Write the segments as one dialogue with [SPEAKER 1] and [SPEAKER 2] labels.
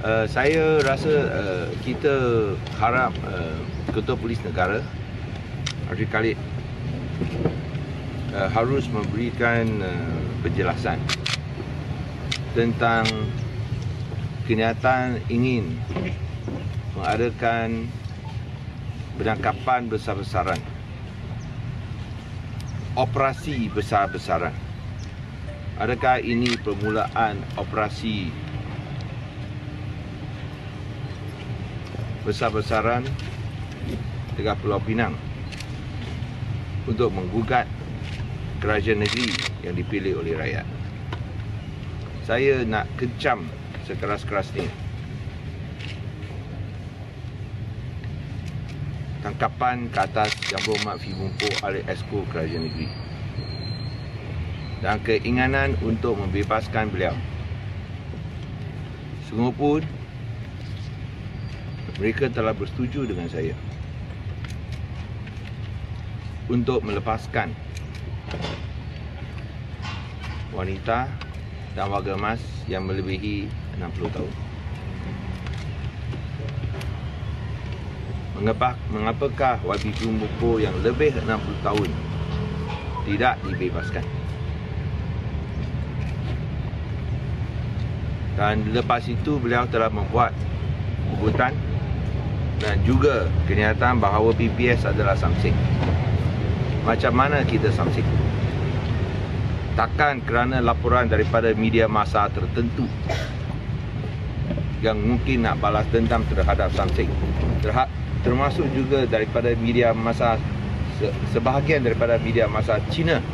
[SPEAKER 1] Uh, saya rasa uh, kita harap uh, Ketua Polis Negara Harif Khalid uh, harus memberikan uh, penjelasan tentang kenyataan ingin mengadakan penangkapan besar-besaran operasi besar-besaran. Adakah ini permulaan operasi besar-besaran dekat Pulau Pinang untuk menggugat kerajaan negeri yang dipilih oleh rakyat. Saya nak kecam sekeras-kerasnya tangkapan ke atas Yang Berhormat Fibumpo oleh Esko Kerajaan Negeri dan keinginan untuk membebaskan beliau. Sungguh pun mereka telah bersetuju dengan saya untuk melepaskan wanita dan warga emas yang melebihi 60 tahun. Mengapa, mengapakah YB Kumbuko yang lebih 60 tahun tidak dibebaskan? Dan lepas itu beliau telah membuat ugutan dan juga kenyataan bahawa PPS adalah samsing. Macam mana kita samsing? Takkan kerana laporan daripada media masa tertentu yang mungkin nak balas dendam terhadap samsing. Terhad, termasuk juga daripada media masa sebahagian daripada media masa Cina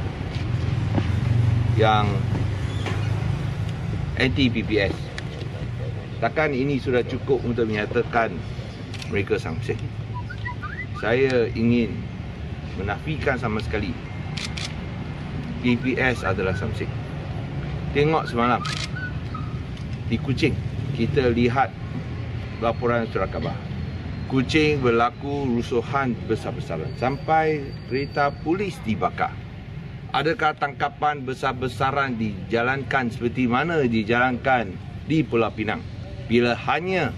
[SPEAKER 1] yang anti PPS. Takkan ini sudah cukup untuk menyatakan mereka samsek. Saya ingin menafikan sama sekali PPS adalah samsek. Tengok semalam di Kuching kita lihat laporan surat khabar. Kuching berlaku rusuhan besar-besaran sampai kereta polis dibakar. Adakah tangkapan besar-besaran dijalankan seperti mana dijalankan di Pulau Pinang? Bila hanya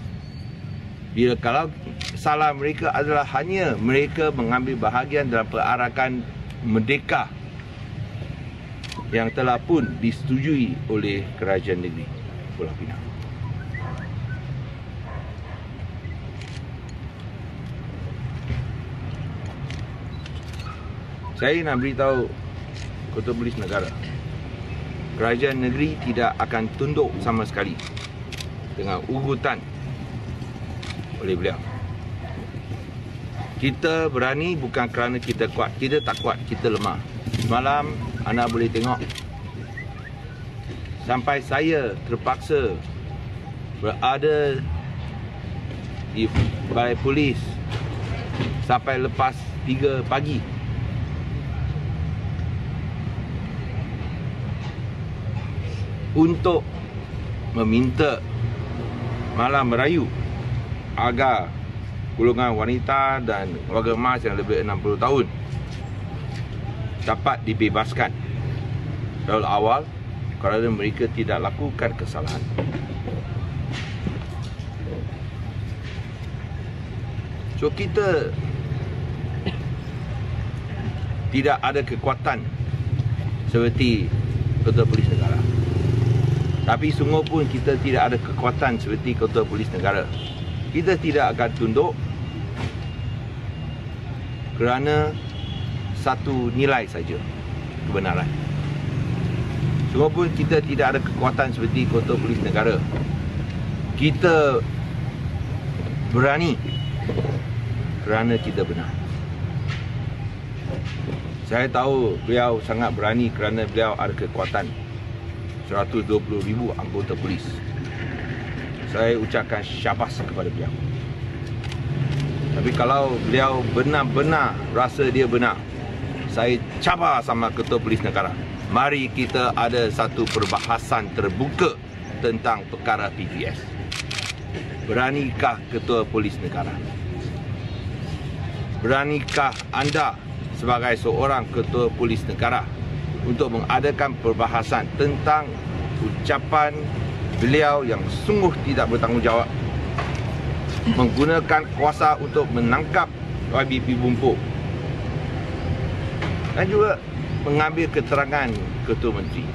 [SPEAKER 1] bila kalau salah mereka adalah hanya mereka mengambil bahagian dalam perarakan merdeka yang telah pun disetujui oleh kerajaan negeri Pulau Pinang. Saya nak beritahu Ketua Polis Negara Kerajaan negeri tidak akan tunduk sama sekali Dengan ugutan oleh beliau. Kita berani bukan kerana kita kuat. Kita tak kuat, kita lemah. Semalam anda boleh tengok sampai saya terpaksa berada di balai polis sampai lepas 3 pagi untuk meminta malam merayu agar golongan wanita dan warga emas yang lebih 60 tahun dapat dibebaskan dari awal kerana mereka tidak lakukan kesalahan. So kita tidak ada kekuatan seperti Ketua Polis Negara. Tapi sungguh pun kita tidak ada kekuatan seperti Ketua Polis Negara kita tidak akan tunduk kerana satu nilai saja kebenaran. Semua pun kita tidak ada kekuatan seperti kota polis negara. Kita berani kerana kita benar. Saya tahu beliau sangat berani kerana beliau ada kekuatan 120 ribu anggota polis saya ucapkan syabas kepada beliau. Tapi kalau beliau benar-benar rasa dia benar, saya cabar sama Ketua Polis Negara. Mari kita ada satu perbahasan terbuka tentang perkara PPS. Beranikah Ketua Polis Negara? Beranikah anda sebagai seorang Ketua Polis Negara untuk mengadakan perbahasan tentang ucapan beliau yang sungguh tidak bertanggungjawab menggunakan kuasa untuk menangkap YBP Bumpuk dan juga mengambil keterangan Ketua Menteri.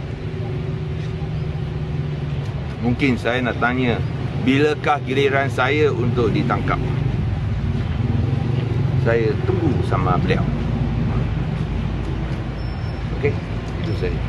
[SPEAKER 1] Mungkin saya nak tanya, bilakah giliran saya untuk ditangkap? Saya tunggu sama beliau. Okey, itu saja.